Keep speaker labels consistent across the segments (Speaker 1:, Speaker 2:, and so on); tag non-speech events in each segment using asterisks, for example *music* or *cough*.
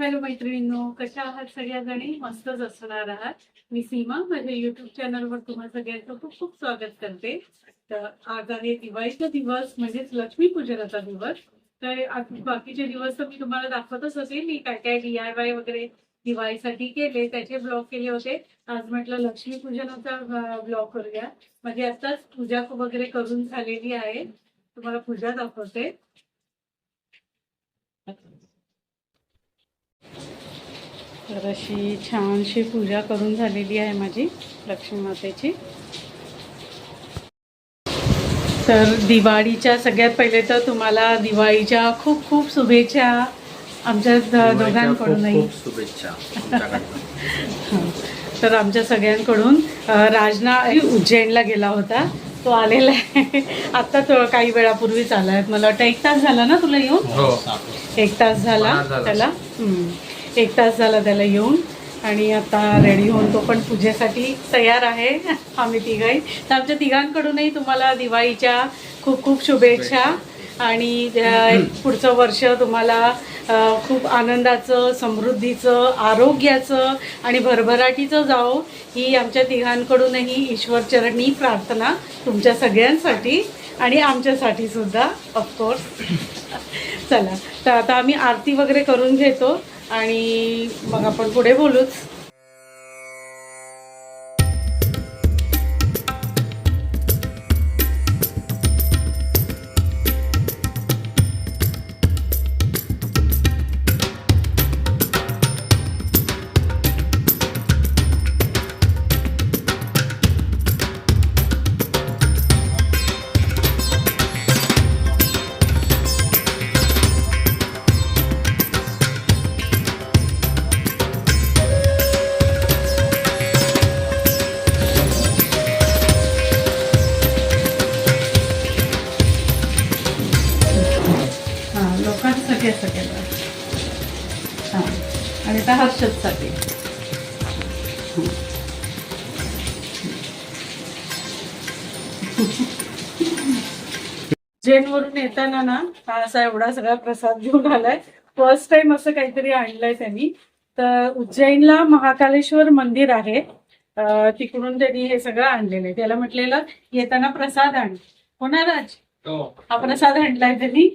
Speaker 1: Hello मैत्रिणींनो कशा आहात सगळ्या जणी मस्तच असणार आहात. मी सीमा माझ्या युट्यूब चॅनलवर तुम्हा सगळ्यांचं खूप खूप स्वागत करते. तर आज आहे दिवाळीचा दिवस म्हणजेच लक्ष्मीपूजनाचा दिवस. तर बाकीचे दिवस तर मी तुम्हाला दाखवतच असेल मी काय काय डी आय वाय वगैरे दिवाळीसाठी केले त्याचे ब्लॉग केले होते. आज म्हटलं लक्ष्मीपूजनाचा ब्लॉग करूया. म्हणजे आताच पूजा वगैरे करून झालेली आहे. तुम्हाला पूजा दाखवते. तर अशी छानशी पूजा करून झालेली आहे माझी लक्ष्मी मातेची. तर दिवाळीच्या सगळ्यात पहिले तर तुम्हाला दिवाळीच्या खूप खूप शुभेच्छा आमच्या दोघांकडूनही.
Speaker 2: शुभेच्छा.
Speaker 1: तर आमच्या सगळ्यांकडून राजना उज्जैनला गेला होता. तो आलेला आहे. आता तो काही वेळापूर्वीच आला आहे. मला वाटतं एक तास झाला ना तुला येऊन?
Speaker 2: हो.
Speaker 1: एक तास झाला. त्याला? हम्म. एक तास झाला त्याला येऊन. आणि आता रेडी होऊन तो पण पूजेसाठी तयार आहे. आम्ही तिघही. तर आमच्या तिघांकडूनही तुम्हाला दिवाळीच्या खूप खूप शुभेच्छा. आणि पुढचं वर्ष तुम्हाला खूप आनंदाचं समृद्धीचं आरोग्याचं आणि भरभराटीचं जावो ही आमच्या तिघांकडूनही ईश्वरचरणी प्रार्थना तुमच्या सगळ्यांसाठी आणि आमच्यासाठी सुद्धा ऑफकोर्स चला. तर आता आम्ही आरती वगैरे करून घेतो. आणि मग आपण पुढे बोलूच. हां. आणि आता हर्षदसाठी उज्जैनवरून येताना ना हा असा एवढा सगळा प्रसाद घेऊन आलाय. फर्स्ट टाइम असं काहीतरी आणलंय त्यांनी. तर उज्जैनला महाकालेश्वर मंदिर आहे. तिकडून त्यांनी हे सगळं आणलेलं आहे. त्याला म्हटलेलं येताना प्रसाद आण. होणार राज?
Speaker 2: हो.
Speaker 1: हा प्रसाद आणलाय त्यांनी?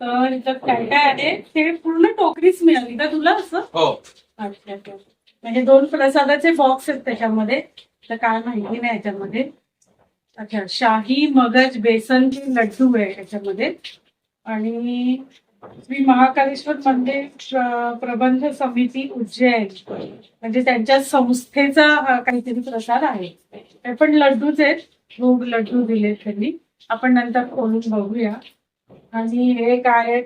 Speaker 1: तर काय काय आहे? ते पूर्ण टोकरीच मिळाली. का तुला असं?
Speaker 2: हो.
Speaker 1: अच्छा अच्छा. म्हणजे दोन प्रसादाचे बॉक्स आहेत त्याच्यामध्ये. तर काय माहिती नाही याच्यामध्ये. अच्छा शाही मगज बेसनचे लड्डू आहे याच्यामध्ये आणि श्री महाकालेश्वर मंदिर प्र- प्रबंध समिती उज्जैन. म्हणजे त्यांच्या संस्थेचा काहीतरी प्रसाद आहे. हे पण लड्डूच आहेत. भोग लड्डू दिले त्यांनी. आपण नंतर खोलून बघूया. आणि हे काय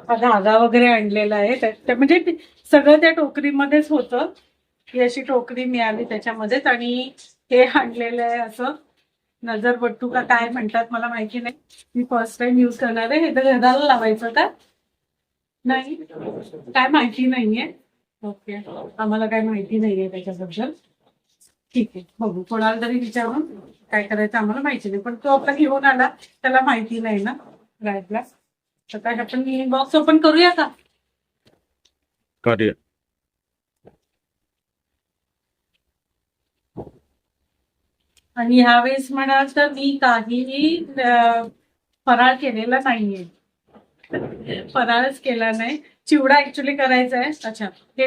Speaker 1: धागा वगैरे आणलेला आहे. त्या- म्हणजे सगळं त्या टोकरीमध्येच होतं. ही अशी टोकरी मिळाली त्याच्यामध्येच. आणि हे आणलेलं आहे असं. नजरपट्टू का काय म्हणतात मला माहिती नाही. मी फर्स्ट टाइम युज करणार आहे. हे तर घराला लावायचं का? नाही. काय माहिती नाहीये. ओके आम्हाला काय माहिती नाहीये त्याच्याबद्दल. ठीक आहे. बघू. कोणाला तरी विचारून काय करायचं आम्हाला माहिती नाही. पण तो आपला घेऊन आला. त्याला माहिती नाही ना. तर काय आपण बॉक्स ओपन करूया का?
Speaker 2: कार्य.
Speaker 1: आणि ह्यावेळेस म्हणाल तर मी काहीही फराळ केलेला नाहीये. फराळच केला नाही. चिवडा ऍक्च्युली करायचा आहे. अच्छा हे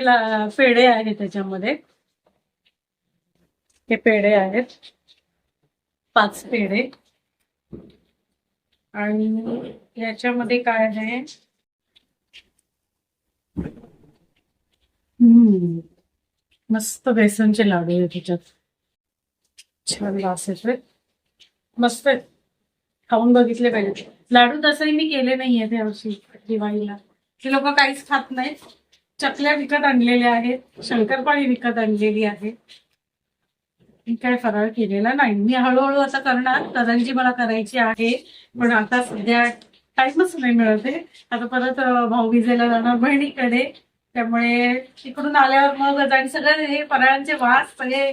Speaker 1: पेढे आहेत त्याच्यामध्ये. हे पेढे आहेत. पाच पेढे. आणि याच्यामध्ये काय आहे? हम्म. मस्त बेसनचे लाडू आहे त्याच्यात छान वास येतोय. मस्त आहेत. खाऊन बघितले पाहिजे. लाडू तसंही मी केले नाहीये त्या वर्षी दिवाळीला. ते लोक काहीच खात नाहीत. चकल्या विकत आणलेल्या आहेत. शंकरपाळी विकत आणलेली आहे. मी काय फराळ केलेला नाही. मी हळूहळू असं करणार. करंजी मला करायची आहे. पण आता सध्या टाइमच नाही मिळत. आहे आता परत भाऊ विजेला जाणार बहिणीकडे. त्यामुळे तिकडून आल्यावर मग आणि सगळं हे फराळांचे वास सगळे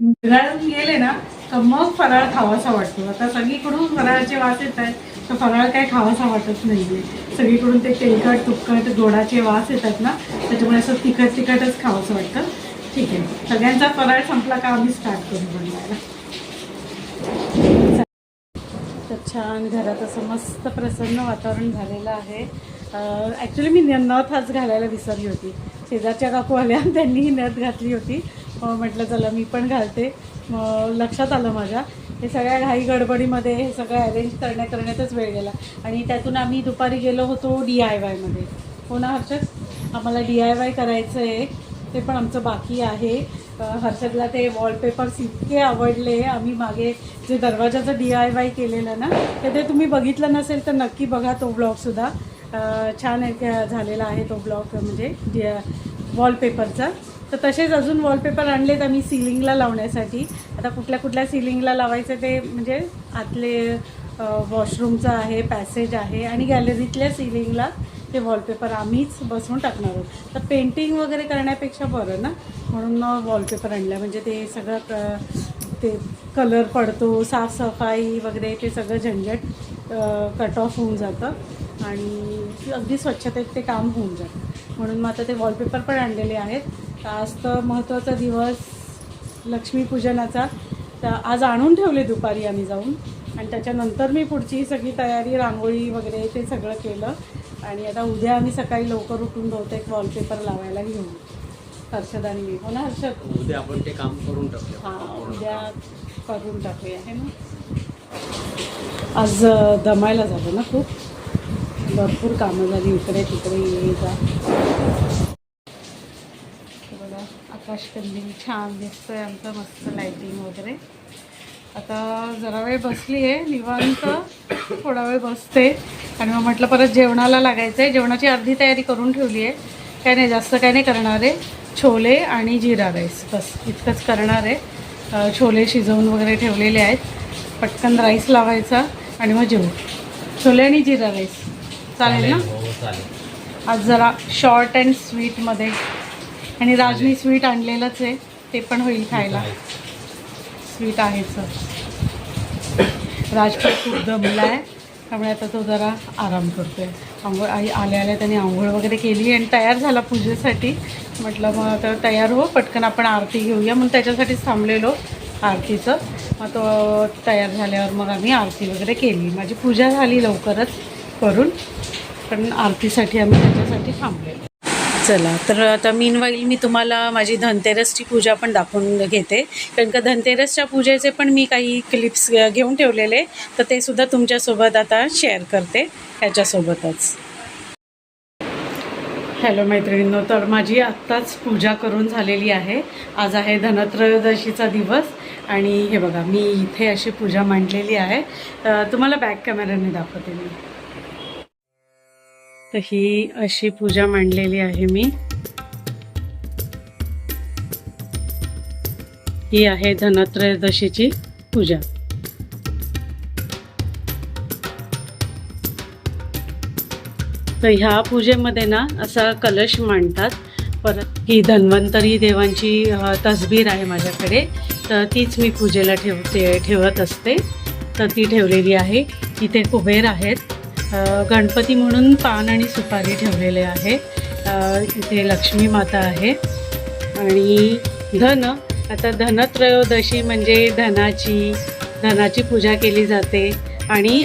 Speaker 1: मिळून गेले ना तर मग फराळ खावासा वाटतो. आता सगळीकडून फराळाचे वास येत आहेत तर फराळ काय खावासा वाटत नाहीये. सगळीकडून ते तेलकट तुपकट गोडाचे वास येतात ना त्याच्यामुळे असं तिखट तिखटच खावंसं वाटतं. ठीक आहे. सगळ्यांचा फराळ संपला का आम्ही स्टार्ट करू बनवायला तर छान घरात असं मस्त प्रसन्न वातावरण झालेलं आहे. ॲक्च्युली मी न- नथ आज घालायला विसरली होती. शेजारच्या काकू आल्या *laughs* नथ घातली होती. म्हटलं चला मी पण घालते. मग लक्षात आलं माझ्या. हे सगळ्या घाई गडबडीमध्ये हे सगळं अरेंज करण्या करण्यातच वेळ गेला. आणि त्यातून आम्ही दुपारी गेलो होतो डी आय वायमध्ये हो ना हर्षद? आम्हाला डी आय वाय करायचं आहे ते पण आमचं बाकी आहे. हर्षदला ते वॉलपेपर्स इतके आवडले. आम्ही मागे जे दरवाजाचं डी आय वाय केलेलं ना तर ते तुम्ही बघितलं नसेल तर नक्की बघा तो ब्लॉगसुद्धा छान झालेला आहे तो ब्लॉग म्हणजे डी वॉलपेपरचा तर तसेच अजून वॉलपेपर आणलेत आम्ही सिलिंगला लावण्यासाठी. आता कुठल्या कुठल्या सिलिंगला लावायचं ते म्हणजे आतले वॉशरूमचं आहे पॅसेज आहे आणि गॅलरीतल्या सिलिंगला ते वॉलपेपर आम्हीच बसवून टाकणार आहोत. तर पेंटिंग वगैरे करण्यापेक्षा बरं ना? म्हणून वॉलपेपर आणलं. म्हणजे ते सगळं क ते कलर पडतो साफसफाई वगैरे ते सगळं झंझट कट ऑफ होऊन जातं. आणि अगदी स्वच्छतेत ते काम होऊन जातं. म्हणून मग आता ते वॉलपेपर पण आणलेले आहेत. आज तर महत्त्वाचा दिवस लक्ष्मीपूजनाचा तर आज आणून ठेवले दुपारी आम्ही जाऊन. आणि त्याच्यानंतर मी पुढची सगळी तयारी रांगोळी वगैरे ते सगळं केलं. आणि आता उद्या आम्ही सकाळी लवकर उठून बहुतेक वॉलपेपर लावायला घेऊ हर्षद आणि मी. हो ना हर्षद?
Speaker 2: उद्या आपण ते काम करून टाकूया.
Speaker 1: हां उद्या करून टाकूया हे ना? आज दमायला झालं ना खूप. भरपूर कामं झाली इकडे तिकडे ये जा. बघा आकाश कंदील छान दिसतोय आमचं मस्त लाईटिंग वगैरे. आता जरा वेळ बसली आहे निवांत. थोडा वेळ बसते. आणि मग म्हटलं परत जेवणाला लागायचं आहे जेवणाची अर्धी तयारी करून ठेवली आहे. काय नाही जास्त काय नाही करणार आहे. छोले आणि जिरा राईस. बस इतकंच करणार आहे. छोले शिजवून वगैरे ठेवलेले आहेत. पटकन राईस लावायचा आणि मग जेवू. छोले आणि जिरा राईस. चालेल ना?
Speaker 2: हो चालेल.
Speaker 1: आज जरा शॉर्ट अँड स्वीटमध्ये. आणि राजनी स्वीट आणलेलंच आहे. ते पण होईल खायला. स्वीट आहेच राज खूप दमला आहे. त्यामुळे आता तो जरा आराम करतो आहे आंघोळ आई आल्या आल्या त्याने आंघोळ वगैरे केली आणि तयार झाला पूजेसाठी. म्हटलं मग आता तयार हो पटकन आपण आरती घेऊया. मग त्याच्यासाठीच थांबलेलो आरतीचं. मग तो तयार झाल्यावर मग आम्ही आरती वगैरे केली. माझी पूजा झाली लवकरच करून. पण आरतीसाठी आम्ही त्याच्यासाठी थांबलेलो. चला तर आता मीनवाईल मी तुम्हाला माझी धनतेरसची पूजा पण दाखवून घेते. कारण का धनतेरसच्या पूजेचे पण मी काही क्लिप्स घेऊन ठेवलेले तर ते सुद्धा तुमच्यासोबत आता शेअर करते ह्याच्यासोबतच. हॅलो मैत्रिणींनो तर माझी आत्ताच पूजा करून झालेली आहे. आज आहे धनत्रयोदशीचा दिवस आणि हे बघा मी इथे अशी पूजा मांडलेली आहे. तुम्हाला बॅक कॅमेऱ्याने दाखवते मी. तर ही अशी पूजा मांडलेली आहे मी. ही आहे धनत्रयोदशीची पूजा. तर ह्या पूजेमध्ये ना असा कलश मांडतात. परत ही धन्वंतरी देवांची तसबीर आहे माझ्याकडे. तर तीच मी पूजेला ठेवते ठेवत असते. तर ती ठेवलेली आहे. इथे कुबेर आहेत. गणपती म्हणून पान आणि सुपारी ठेवलेले आहे. इथे लक्ष्मी माता आहे. आणि धन आता धनत्रयोदशी म्हणजे धनाची धनाची पूजा केली जाते. आणि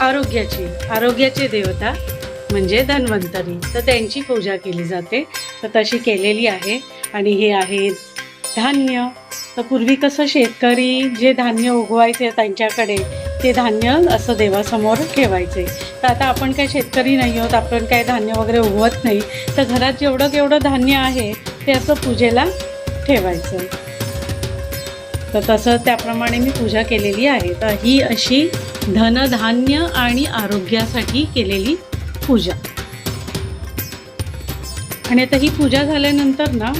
Speaker 1: आरोग्याची आरोग्याची देवता म्हणजे धन्वंतरी. तर त्यांची पूजा केली जाते. तर तशी केलेली आहे. आणि हे आहे धान्य. तर पूर्वी कसं शेतकरी जे धान्य उगवायचे त्यांच्याकडे ते धान्य असं देवासमोर ठेवायचे. तर आता आपण काय शेतकरी नाही आहोत आपण काय धान्य वगैरे उगवत नाही तर घरात जेवढं केवढं धान्य आहे ते असं पूजेला ठेवायचं. तर तसं त्याप्रमाणे मी पूजा केलेली आहे. तर ही अशी धनधान्य आणि आरोग्यासाठी केलेली पूजा. आणि आता ही पूजा झाल्यानंतर ना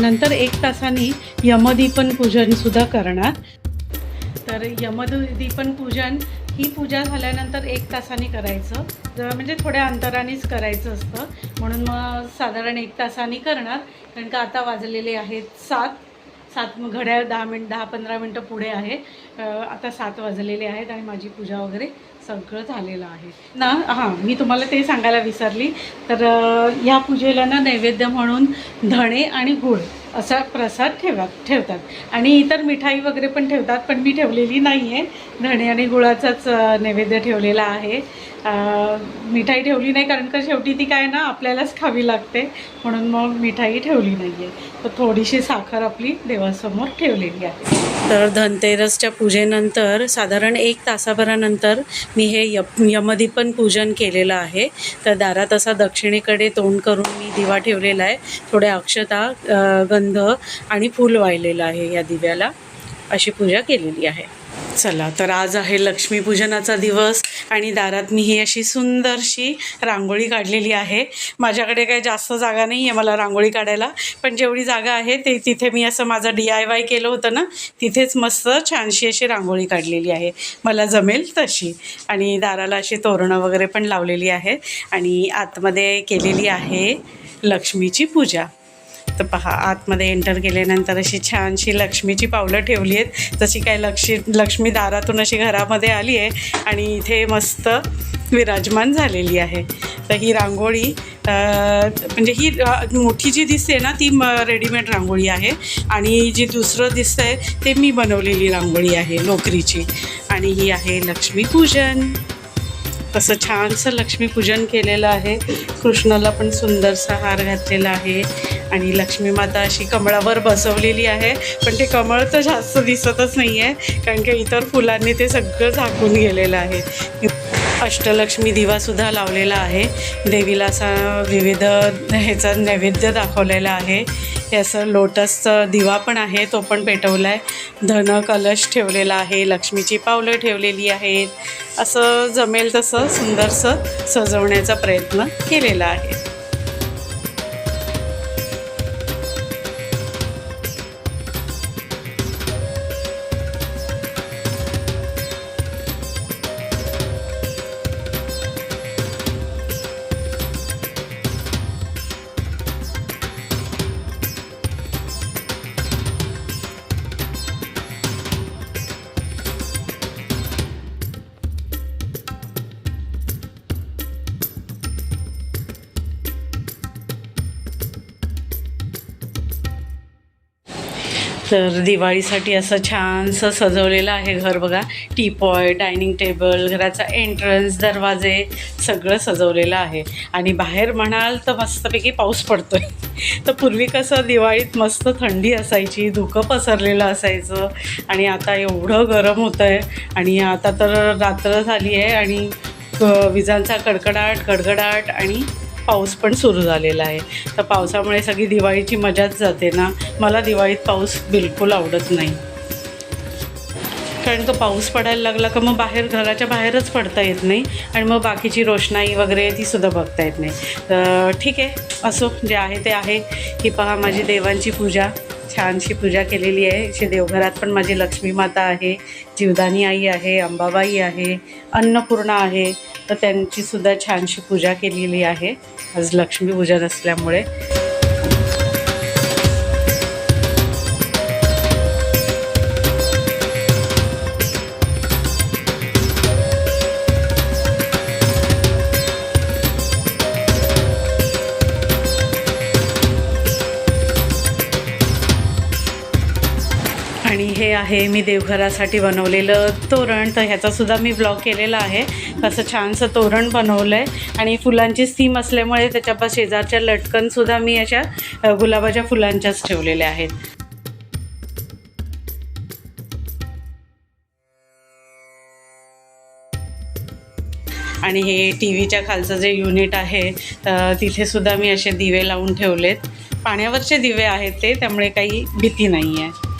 Speaker 1: नंतर एक तासाने यमदीपन पूजन सुद्धा करणार. तर यमदुदीपन पूजन ही पूजा झाल्यानंतर एक तासाने करायचं. जर म्हणजे थोड्या अंतरानेच करायचं असतं. म्हणून मग साधारण एक तासाने करणार. कारण का आता वाजलेले आहेत सात. सात घड्याळ दहा मिनिट दहा पंधरा मिनटं पुढे आहे. आता सात वाजलेले आहेत आणि माझी पूजा वगैरे सगळं झालेलं आहे. ना हां मी तुम्हाला ते सांगायला विसरली. तर या ह्या पूजेला ना नैवेद्य म्हणून धणे आणि गुळ. असा प्रसाद ठेवा ठेवतात. आणि इतर मिठाई वगैरे पण ठेवतात पण मी ठेवलेली नाही आहे धणे आणि गुळाचाच नैवेद्य ठेवलेला आहे. मिठाई ठेवली नाही कारण का शेवटी ती काय ना आपल्यालाच खावी लागते. म्हणून मग मिठाई ठेवली नाही आहे थोडीशी साखर आपली देवासमोर ठेवलेली आहे. तर धनतेरसच्या पूजेनंतर साधारण एक तासाभरानंतर मी हे यप यमदीपन पूजन केलेलं आहे. तर दारात असा दक्षिणेकडे तोंड करून मी दिवा ठेवलेला आहे. थोड्या अक्षता गंध आणि फूल वाहिलेलं आहे या दिव्याला. अशी पूजा केलेली आहे. चला तर आज आहे लक्ष्मीपूजनाचा दिवस. आणि दारात मी ही अशी सुंदरशी रांगोळी काढलेली आहे. माझ्याकडे काही जास्त जागा नाही आहे मला रांगोळी काढायला. पण जेवढी जागा आहे ते तिथे मी असं माझं डी आय वाय केलं होतं ना तिथेच मस्त छानशी अशी रांगोळी काढलेली आहे. मला जमेल तशी. आणि दाराला अशी तोरणं वगैरे पण लावलेली आहे आणि आतमध्ये केलेली आहे लक्ष्मीची पूजा. तर पहा आतमध्ये एंटर केल्यानंतर अशी छानशी लक्ष्मीची पावलं ठेवली आहेत. जशी काय लक्ष्मी लक्ष्मी दारातून अशी घरामध्ये आली आहे आणि इथे मस्त विराजमान झालेली आहे. तर ही रांगोळी म्हणजे ही मोठी जी दिसते ना ती म रेडीमेड रांगोळी आहे. आणि जी दुसरं दिसतं आहे ते मी बनवलेली रांगोळी आहे लोकरीची आणि ही आहे लक्ष्मीपूजन. तसं छानसं लक्ष्मीपूजन केलेलं आहे. कृष्णाला पण सुंदरसा हार घातलेला आहे. आणि लक्ष्मी माता अशी कमळावर बसवलेली आहे. पण ते कमळ तर जास्त दिसतच नाही आहे कारण की इतर फुलांनी ते सगळं झाकून गेलेलं आहे. अष्टलक्ष्मी दिवासुद्धा लावलेला आहे. देवीला असा विविध ह्याचा नैवेद्य दाखवलेला आहे. हे असं लोटसचं दिवा पण आहे तो पण पेटवला आहे धन कलश ठेवलेला आहे लक्ष्मीची पावलं ठेवलेली आहेत. असं जमेल तसं सुंदरसं सजवण्याचा प्रयत्न केलेला आहे. तर दिवाळीसाठी असं छानसं सजवलेलं आहे घर बघा. टीपॉय डायनिंग टेबल घराचा एंट्रन्स दरवाजे सगळं सजवलेलं आहे. आणि बाहेर म्हणाल तर मस्तपैकी पाऊस पडतो आहे तर पूर्वी कसं दिवाळीत मस्त थंडी असायची धुकं पसरलेलं असायचं आणि आता एवढं गरम होतं आहे आणि आता तर रात्र झाली आहे आणि विजांचा कडकडाट गडगडाट आणि पाऊस पण सुरू झालेला आहे. तर पावसामुळे सगळी दिवाळीची मजाच जाते ना. मला दिवाळीत पाऊस बिलकुल आवडत नाही. कारण तो पाऊस पडायला लागला का मग बाहेर घराच्या बाहेरच पडता येत नाही. आणि मग बाकीची रोषणाई वगैरे ती सुद्धा बघता येत नाही. तर ठीक आहे. असो जे आहे ते आहे. ही पहा माझी देवांची पूजा. छानशी पूजा केलेली आहे. अशी देवघरात पण माझी लक्ष्मी माता आहे जीवदानी आई आहे अंबाबाई आहे अन्नपूर्णा आहे. तर त्यांची सुद्धा छानशी पूजा केलेली आहे. आज लक्ष्मीपूजन असल्यामुळे. आहे मी देवघरासाठी बनवलेलं तोरण. तर ह्याचासुद्धा मी ब्लॉग केलेला आहे. असं छानसं तोरण बनवलं आहे आणि फुलांची थीम असल्यामुळे त्याच्या शेजारच्या लटकनसुद्धा मी अशा गुलाबाच्या फुलांच्याच ठेवलेल्या आहेत. आणि हे टी व्हीच्या खालचं जे युनिट आहे तिथे सुद्धा मी असे दिवे लावून ठेवलेत. पाण्यावरचे दिवे आहेत ते त्यामुळे काही भीती नाही आहे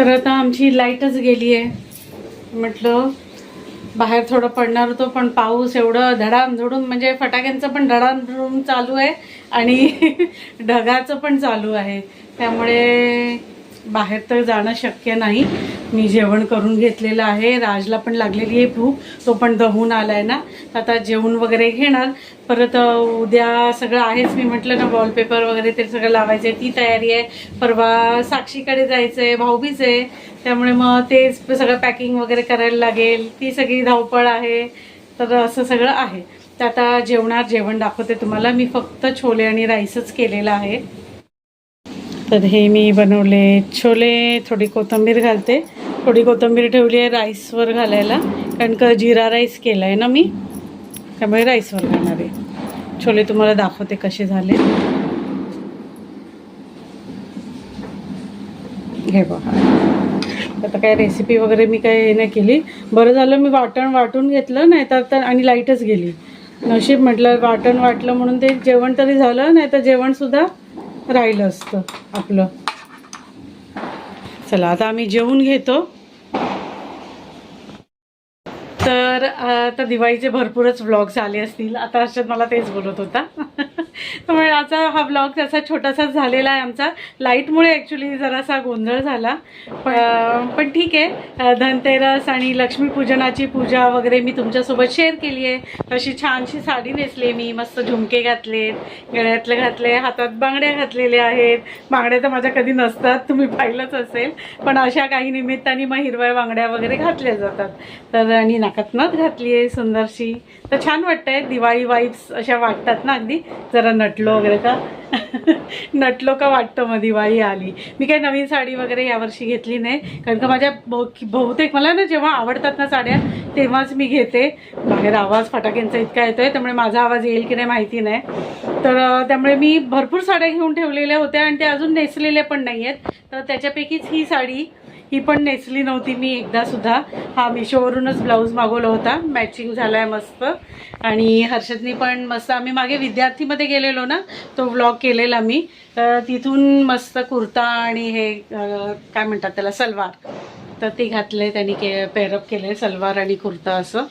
Speaker 1: तर आता आमची लाईटच गेली आहे म्हटलं बाहेर थोडं पडणार होतो पण पाऊस एवढं धडाम धडून म्हणजे फटाक्यांचं पण धडाम चालू आहे आणि *laughs* ढगाचं पण चालू आहे. त्यामुळे बाहेर तर जाणं शक्य नाही. मी जेवण करून घेतलेलं आहे. राजला पण लागलेली आहे भूक. तो पण दहून आहे ना. आता जेवण वगैरे घेणार. परत उद्या सगळं आहेच. मी म्हटलं ना वॉलपेपर वगैरे ते सगळं लावायचं आहे ती तयारी आहे. परवा साक्षीकडे जायचं आहे भाऊबीज आहे. त्यामुळे मग ते सगळं पॅकिंग वगैरे करायला लागेल. ती सगळी धावपळ आहे. तर असं सगळं आहे. तर आता जेवणार जेवण दाखवते तुम्हाला. मी फक्त छोले आणि राईसच केलेला आहे. तर हे मी बनवले छोले थोडी कोथिंबीर घालते. थोडी कोथिंबीर ठेवली आहे राईसवर घालायला कारण का जिरा राईस केला आहे ना मी त्यामुळे राईसवर घालणार आहे. छोले तुम्हाला दाखवते कसे झाले. हे बघा. आता काय रेसिपी वगैरे मी काय हे नाही केली. बरं झालं मी वाटण वाटून घेतलं नाही तर तर आणि लाईटच गेली. नशीब म्हटलं वाटण वाटलं म्हणून ते जेवण तरी झालं नाही तर जेवणसुद्धा राहिलं असतं आपलं. चला आता आम्ही जेवून घेतो. तर आता दिवाळीचे भरपूरच व्लॉग्स आले असतील. आता हर्षद मला तेच बोलत होता. *laughs* त्यामुळे आता हा व्लॉग असा छोटासाच झालेला आहे आमचा. लाईटमुळे ॲक्च्युली जरासा गोंधळ झाला. पण ठीक आहे. धनतेरस आणि लक्ष्मीपूजनाची पूजा वगैरे मी तुमच्यासोबत शेअर केली आहे. अशी छानशी साडी नेसली मी. मस्त झुमके घातलेत गळ्यातले घातले हातात बांगड्या घातलेल्या आहेत. बांगड्या तर माझ्या कधी नसतात तुम्ही पाहिलंच असेल. पण अशा काही निमित्ताने मग हिरव्या बांगड्या वगैरे घातल्या जातात. तर आणि नाकात घातली आहे सुंदरशी. तर छान वाटतंय दिवाळी वाईब्स अशा वाटतात ना अगदी? जरा नटलो वगैरे का? *laughs* नटलो का वाटतं मग दिवाळी आली? मी काही नवीन साडी वगैरे यावर्षी घेतली नाही. कारण का माझ्या बहुतेक मला ना जेव्हा आवडतात ना साड्या तेव्हाच मी घेते. बाहेर आवाज फटाक्यांचा इतका येतोय त्यामुळे माझा आवाज येईल की नाही माहिती नाही. तर त्यामुळे मी भरपूर साड्या घेऊन ठेवलेल्या होत्या आणि त्या अजून नेसलेल्या पण नाही आहेत तर त्याच्यापैकीच ही साडी ही पण नेसली नव्हती मी एकदा सुद्धा. हा मिशोवरूनच ब्लाऊज मागवला होता. मॅचिंग झालाय मस्त. आणि हर्षदनी पण मस्त आम्ही मागे विद्यार्थीमध्ये गेलेलो ना तो व्लॉग केलेला मी. तर तिथून मस्त कुर्ता आणि हे काय म्हणतात त्याला सलवार. तर ते घातले त्यांनी के पेरअप केले सलवार आणि कुर्ता असं.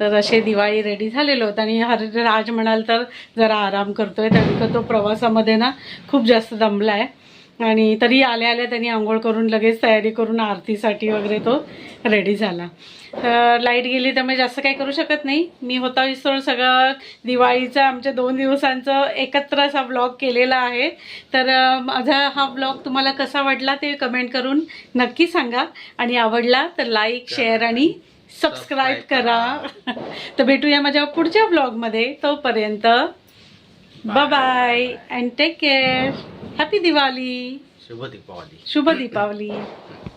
Speaker 1: तर असे दिवाळी रेडी झालेलो होतं. आणि हर राज म्हणाल तर जरा आराम करतोय. कारण का तो प्रवासामध्ये ना खूप जास्त दमला आहे आणि तरी आल्या आल्या त्यांनी आंघोळ करून लगेच तयारी करून आरतीसाठी वगैरे तो रेडी झाला. तर लाइट गेली त्यामुळे जास्त काही करू शकत नाही. मी होता विसरून सगळं दिवाळीचं आमच्या दोन दिवसांचं एकत्र असा ब्लॉग केलेला आहे. तर माझा हा ब्लॉग तुम्हाला कसा वाटला ते कमेंट करून नक्की सांगा. आणि आवडला तर लाईक शेअर आणि सबस्क्राईब करा. *laughs* तर भेटूया माझ्या पुढच्या ब्लॉगमध्ये तोपर्यंत. Bye bye and take care. Happy
Speaker 2: Diwali. Shubha
Speaker 1: Diwali. Shubha Diwali. *laughs*